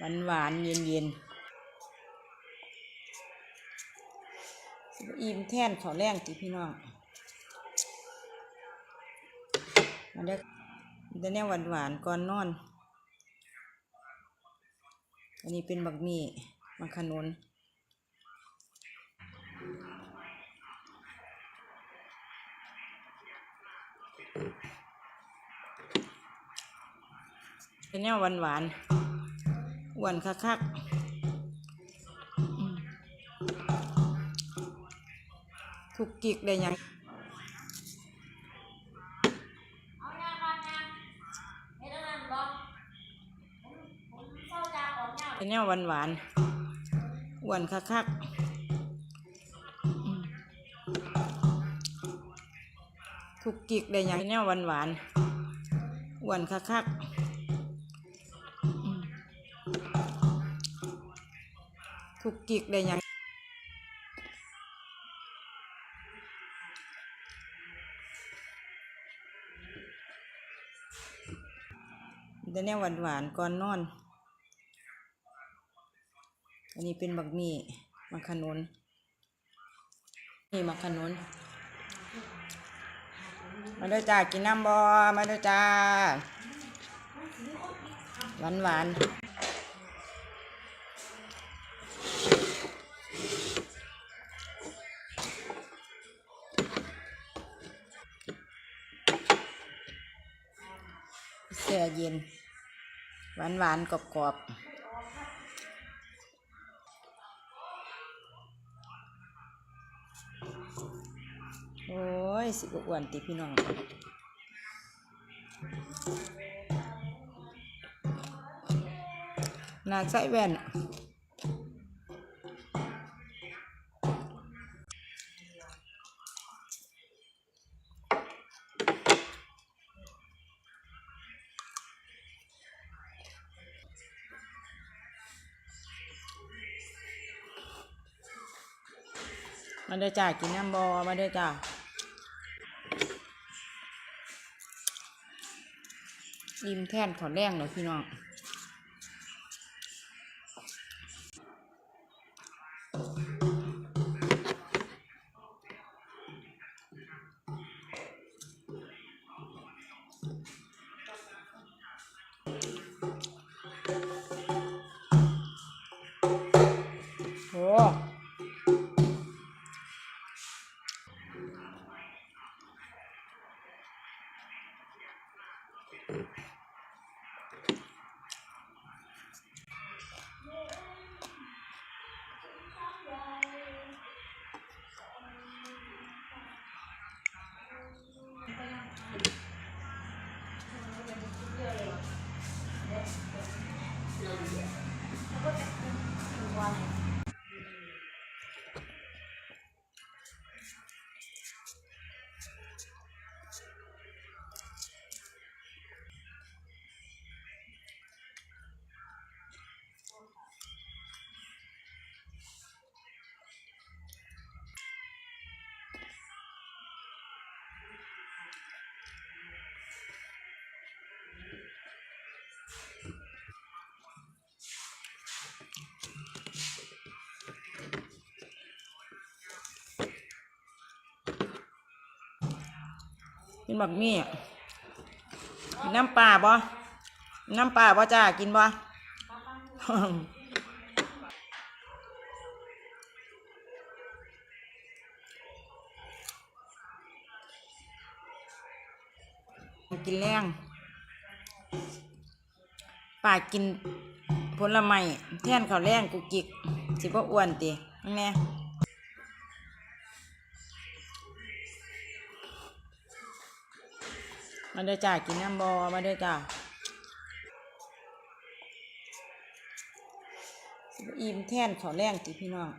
หวานหวานเย็นเย็นอิ่มแท่นเขาวแรงติพี่น้องมาเด้อเดี๋ยวแนวหวานหวานก่อนนอน อันนี้เป็นบักหมี่มักขนุนเป็นแนวหวานหวาน อ้วนคักๆอืมทุกกิกได้ยังเป็นแนวหวานหวานๆอ้วนคักๆอืมทุกกิกได้ยังเป็นแนวหวานหวานๆอ้วนคักๆ ทุกกิกได้ยังแต่แนวหวานหวานๆก่อนนอน อันนี้เป็นบักมี่มักขนุนนี่มักขนุนมาด้อจ้า กินน้ำบอมาด้อจ้า หวานหวาน เย็น หวานหวานกรอบกรอบๆโอ้ย สิบอ้วนติพี่น้องน่าใส่แว่น มาเด้อจ้ากินน้ำบอมาเด้อจ้าริมแท่นขอแรงหน่อยพี่น้อง กินบักมี่กินน้ำปลาบ่น้ำปลาบ่จ้ากินบ่กินแรงป่ากินผลไม้แท่นข้าวแรงกุกกิก สิบ่อ้วนตินั่นแน่ มาเด้อจ้ากินน้ำบอมาเด้อจ้าอิ่มแท่นขอแรงจีพี่น้อง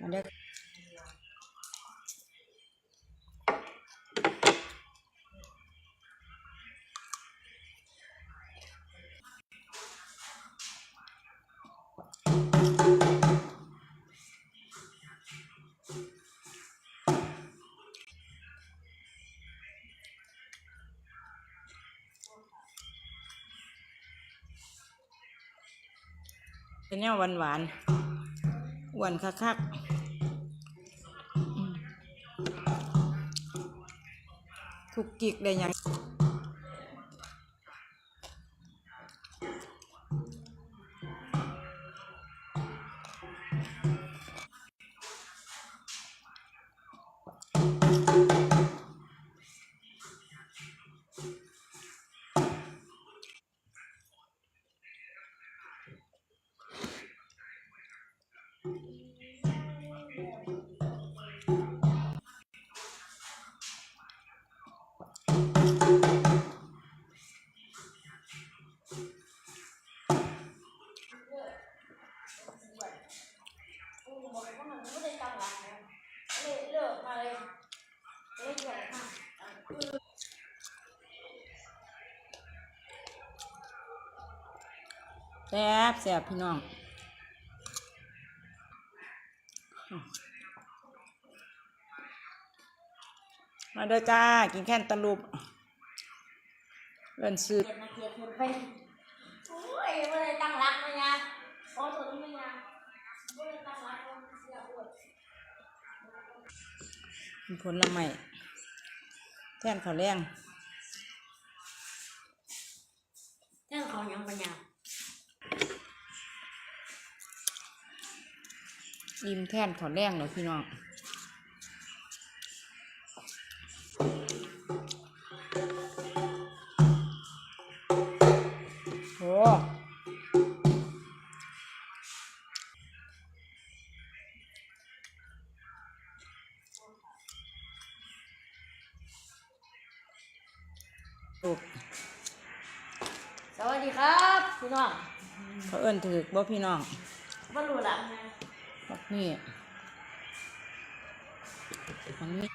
มาเด้อ เป็นแนวหวานหวานหวานคักๆอืมถูกกิกได้ยัง แซ่บแซ่บพี่น้องมาเด้อจ้า กินแค่นตะลุบเล่นซื้อเกียรติมาเกียรติคนไปโอ้ยไม่ได้ตั้งรักเลยนะโอ้ตัวนี้ไม่นะไม่ได้ตั้งรักเลยเสียอวดกินผลไม้แท่นข้าแรงเรื่องของยังปัญญา อิ่มแท่นข้าวแรงเนาะพี่น้องโอ้ลูกสวัสดีครับ พี่น้องเขาเอิ้นถือบ่พี่น้องว่ารู้หลังนะ บักนี่มันนี่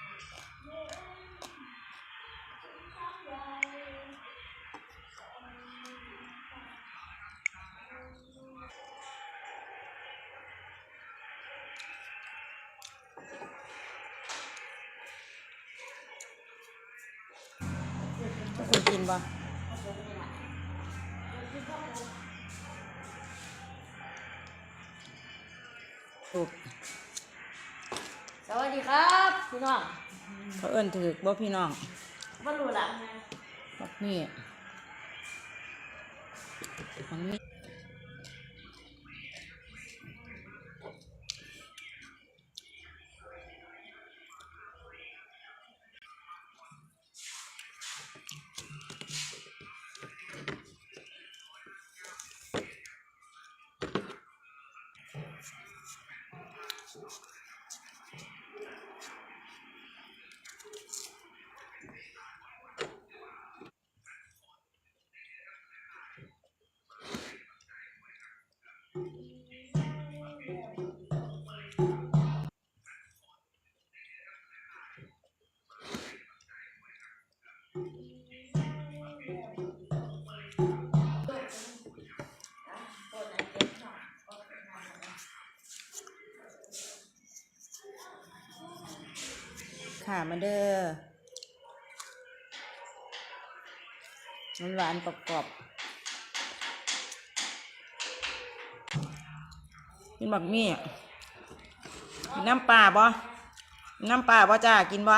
กินบ่ ถูกสวัสดีครับพี่น้องเขาเอิ้นถือบ่พี่น้องว่ารู้หลังนะบักนี่มันนี่ ค่ะมาเด้อมันหวานกรอบๆกินบักมี่กินน้ำปลาบ่กินน้ำปลาบ่จ้า กินบ่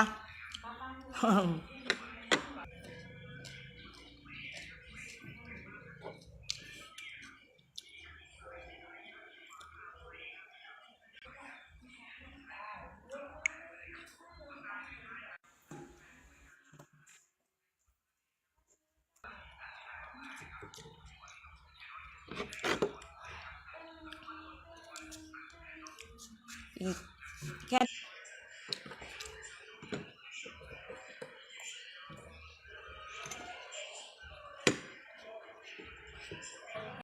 กิน